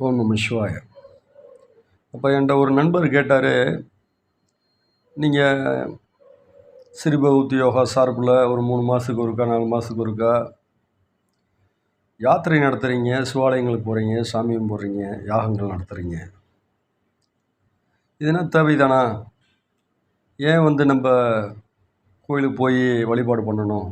ஓம் நம சிவாய. அப்போ என்கிட்ட ஒரு நண்பர் கேட்டார் நீங்கள் சிறுபௌத்தி யோகா சார்பில் ஒரு மூணு மாதத்துக்கு ஒருக்கா நாலு மாதத்துக்கு ஒருக்கா யாத்திரை நடத்துகிறீங்க சிவாலயங்களுக்கு போகிறீங்க சாமியும் போடுறீங்க யாகங்கள் நடத்துகிறீங்க இதுனா தேவைதானா? ஏன் வந்து நம்ம கோயிலுக்கு போய் வழிபாடு பண்ணணும்?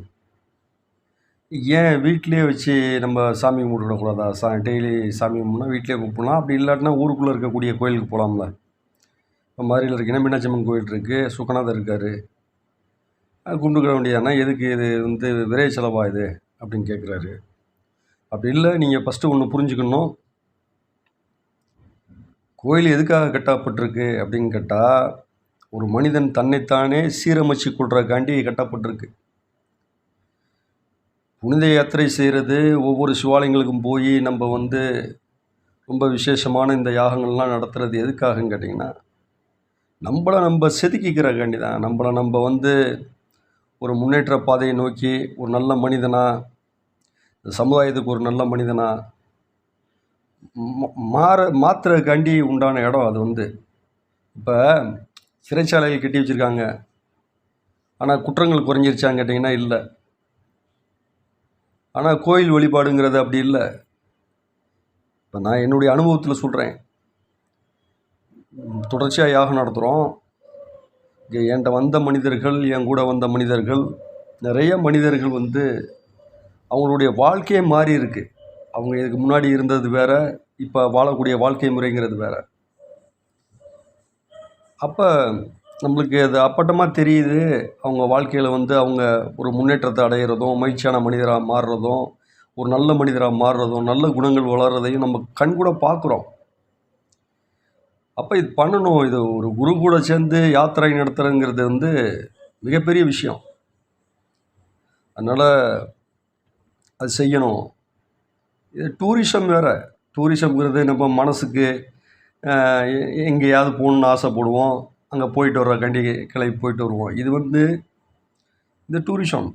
ஏன் வீட்டிலேயே வச்சு நம்ம சாமி கும்பிடக்கூடாதா சா டெய்லி சாமி கும்பிட்னா வீட்டிலே கும்பிட்லாம். அப்படி இல்லாட்டினா ஊருக்குள்ளே இருக்கக்கூடிய கோயிலுக்கு போகலாம்ல. இப்போ மதுரையில் இருக்கீங்கன்னா மீனாட்சியம்மன் கோயில் இருக்குது சுக்கநாதர் இருக்கார். கும்பிட்டுக்கிற வேண்டியதானா எதுக்கு இது? வந்து விரை செலவா இது? அப்படின்னு கேட்குறாரு. அப்படி இல்லை நீங்கள் ஃபஸ்ட்டு ஒன்று புரிஞ்சுக்கணும். கோயில் எதுக்காக கட்டப்பட்டிருக்கு அப்படின்னு கேட்டால் ஒரு மனிதன் தன்னைத்தானே சீரமைச்சு கொள்றதுக்காண்டி கட்டப்பட்டிருக்கு. புனித யாத்திரை செய்கிறது ஒவ்வொரு சிவாலயங்களுக்கும் போய் நம்ம வந்து ரொம்ப விசேஷமான இந்த யாகங்கள்லாம் நடத்துகிறது எதுக்காகன்னு கேட்டிங்கன்னா நம்மளை நம்ம செதுக்கிக்கிறக்காண்டி தான் நம்மளை நம்ம வந்து ஒரு முன்னேற்ற பாதையை நோக்கி ஒரு நல்ல மனிதனாக இந்த சமுதாயத்துக்கு ஒரு நல்ல மனிதனாக மாற மாத்திரக்காண்டி உண்டான இடம் அது வந்து. இப்போ சிறைச்சாலைகள் கட்டி வச்சுருக்காங்க. ஆனால் குற்றங்கள் குறைஞ்சிருச்சான்னு கேட்டிங்கன்னா இல்லை. ஆனால் கோயில் வழிபாடுங்கிறது அப்படி இல்லை. இப்போ நான் என்னுடைய அனுபவத்தில் சொல்கிறேன் தொடர்ச்சியாக யாகம் நடத்துகிறோம் இங்கே என்கிட்ட வந்த மனிதர்கள் என் கூட வந்த மனிதர்கள் நிறைய மனிதர்கள் வந்து அவங்களுடைய வாழ்க்கையே மாறி இருக்குது அவங்க இதுக்கு முன்னாடி இருந்தது வேறு இப்போ வாழக்கூடிய வாழ்க்கை முறைங்கிறது வேறு. அப்போ நம்மளுக்கு அது அப்பட்டமாக தெரியுது. அவங்க வாழ்க்கையில் வந்து அவங்க ஒரு முன்னேற்றத்தை அடையிறதும் மகிழ்ச்சியான மனிதராக மாறுறதும் ஒரு நல்ல மனிதராக மாறுறதும் நல்ல குணங்கள் வளர்கிறதையும் நம்ம கண் கூட பார்க்குறோம் அப்போ இது பண்ணணும். இது ஒரு குரு கூட சேர்ந்து யாத்திரை நடத்துறங்கிறது வந்து மிகப்பெரிய விஷயம். அதனால் அது செய்யணும். இது டூரிசம் வேறு. டூரிசம்ங்கிறது நம்ம மனசுக்கு எங்கேயாவது போகணுன்னு ஆசைப்படுவோம். அங்கே போயிட்டு கண்டி கிளம்பி போயிட்டு வருவோம். இது வந்து இந்த டூரிசம்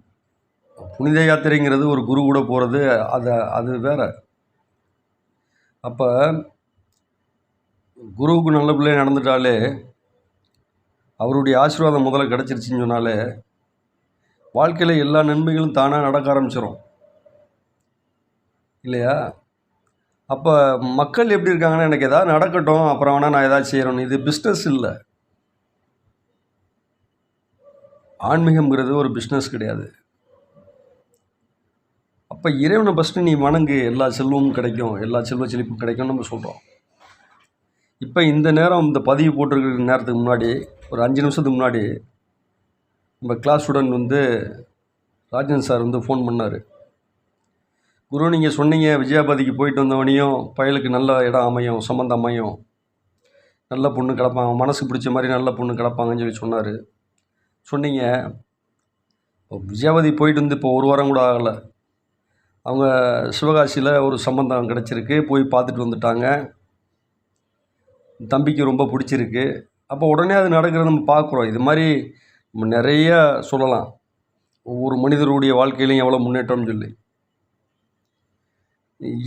புனித யாத்திரைங்கிறது ஒரு குரு கூட போகிறது அதை அது வேறு. அப்போ குருவுக்கு நல்ல பிள்ளை நடந்துட்டாலே அவருடைய ஆசீர்வாதம் முதல்ல கிடச்சிருச்சின்னு சொன்னாலே வாழ்க்கையில் எல்லா நன்மைகளும் தானாக நடக்க ஆரம்பிச்சிடும் இல்லையா? அப்போ மக்கள் எப்படி இருக்காங்கன்னா எனக்கு எதாவது நடக்கட்டும் அப்புறம் வேணால் நான் எதாவது செய்கிறேன்னு இது பிஸ்னஸ் இல்லை. ஆன்மீகம்ங்கிறது ஒரு பிஸ்னஸ் கிடையாது. அப்போ இறைவனை ஃபஸ்ட்டு நீ வணங்கு எல்லா செல்வமும் கிடைக்கும் எல்லா செல்வ செழிப்பும் கிடைக்கும்னு நம்ம சொல்கிறோம் இப்போ இந்த நேரம் இந்த பதிவு போட்டிருக்கிற நேரத்துக்கு முன்னாடி ஒரு அஞ்சு நிமிஷத்துக்கு முன்னாடி நம்ம கிளாஸ் ஸ்டூடெண்ட் வந்து ராஜன் சார் வந்து ஃபோன் பண்ணார். குரு நீங்கள் சொன்னீங்க விஜயாபதிக்கு போயிட்டு வந்தவனையும் பயலுக்கு நல்ல இடம் அமையும் சம்மந்தம் அமையும். நல்ல பொண்ணு கிடப்பாங்க மனசுக்கு பிடிச்ச மாதிரி நல்ல பொண்ணு கிடப்பாங்கன்னு சொல்லி சொன்னார். சொன்னீங்க. இப்போ விஜயாவதி போயிட்டு வந்து இப்போ ஒரு வாரம் கூட ஆகலை. அவங்க சிவகாசியில் ஒரு சம்பந்தம் கிடச்சிருக்கு. போய் பார்த்துட்டு வந்துட்டாங்க. தம்பிக்கு ரொம்ப பிடிச்சிருக்கு. அப்போ உடனே அது நடக்கிறத நம்ம பார்க்குறோம். இது மாதிரி நம்ம நிறைய சொல்லலாம். ஒவ்வொரு மனிதருடைய வாழ்க்கையிலையும் எவ்வளோ முன்னேற்றம்னு சொல்லி.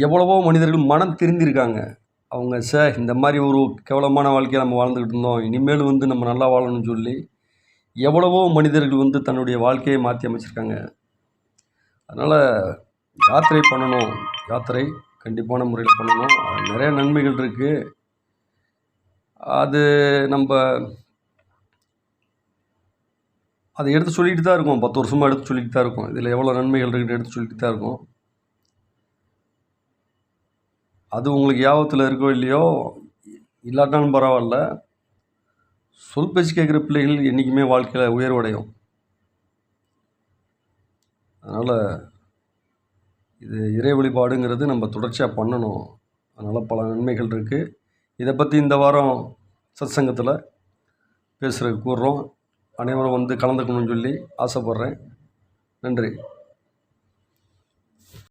எவ்வளவோ மனிதர்கள் மனம் திருந்திருக்காங்க. அவங்க சார் இந்த மாதிரி ஒரு கேவலமான வாழ்க்கையை நம்ம வாழ்ந்துக்கிட்டு இருந்தோம். இனிமேல் வந்து நம்ம நல்லா வாழணும்னு சொல்லி எவ்வளவோ மனிதர்கள் வந்து தன்னுடைய வாழ்க்கையை மாற்றி அமைச்சிருக்காங்க. அதனால் யாத்திரை பண்ணணும் யாத்திரை கண்டிப்பான முறையில் பண்ணணும். நிறைய நன்மைகள் இருக்குது அது நம்ம அதை எடுத்து சொல்லிட்டு தான் இருக்கோம். பத்து வருஷமாக எடுத்து சொல்லிட்டு தான் இருக்கோம். இதில் எவ்வளோ நன்மைகள் இருக்குன்னு எடுத்து சொல்லிட்டு தான் இருக்கோம். அது உங்களுக்கு யாபத்தில் இருக்கோ இல்லையோ இல்லாட்டாலும் பரவாயில்ல. சொல் பேச்சு கேட்குற பிள்ளைகள் என்றைக்குமே வாழ்க்கையில் உயர்வடையும். அதனால் இது இறை வழிபாடுங்கிறது நம்ம தொடர்ச்சியாக பண்ணணும். அதனால் பல நன்மைகள் இருக்குது இதை பற்றி இந்த வாரம் சத் சங்கத்தில் பேசுகிறதுக்கு கூறுறோம். அனைவரும் வந்து கலந்துக்கணும்னு சொல்லி ஆசைப்பட்றேன். நன்றி.